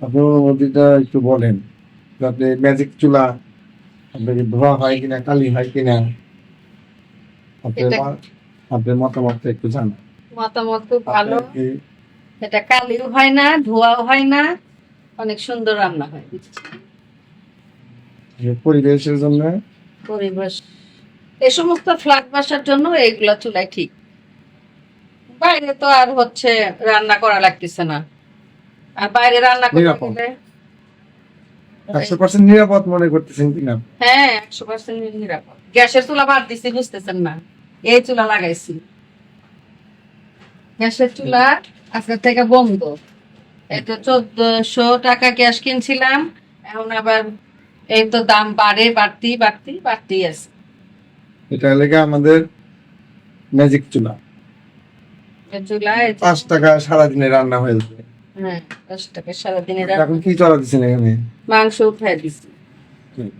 আপনি একটু বলেন যাতে ম্যাজিক চুলা আপনাকে ধোয়া হয় কিনা কালি হয় কিনা আপনার আপনার মতামতটা একটু জানান। মতামত খুব ভালো। এটা কালিও হয় না ধোয়াও হয় না অনেক সুন্দর রান্না হয়। পরিবেশের জন্য? পরিবেশ। এই সমস্ত ফ্ল্যাট বাসার জন্য এইগুলা চুলাই ঠিক। বাইরে তো আর হচ্ছে রান্না করা লাগতেছে না। আর বাইরে রান্না করতে একশো পার্সেন্ট নিরাপদ মনে করতেছেন কিনা? হ্যাঁ একশো পার্সেন্ট নিরাপদ। গ্যাসের চুলা বাদ দিছি বুঝতেছেন না? এই চুলা লাগাইছি। গ্যাসের চুলা আজকে থেকে বন্ধ। এই তো চোদ্দশো টাকা গ্যাস কিনছিলাম এখন আবার এই তো দাম বাড়ে বাড়তি বাড়তি বাড়তি আছে। এটা লেগে আমাদের ম্যাজিক চুলা। চুলা পাঁচ টাকা সারাদিনে রান্না হয়ে যাবে। হ্যাঁ দশ টাকা সারাদিনে এখন কি চলা দিচ্ছেন এখানে মাংস উঠাই হুম।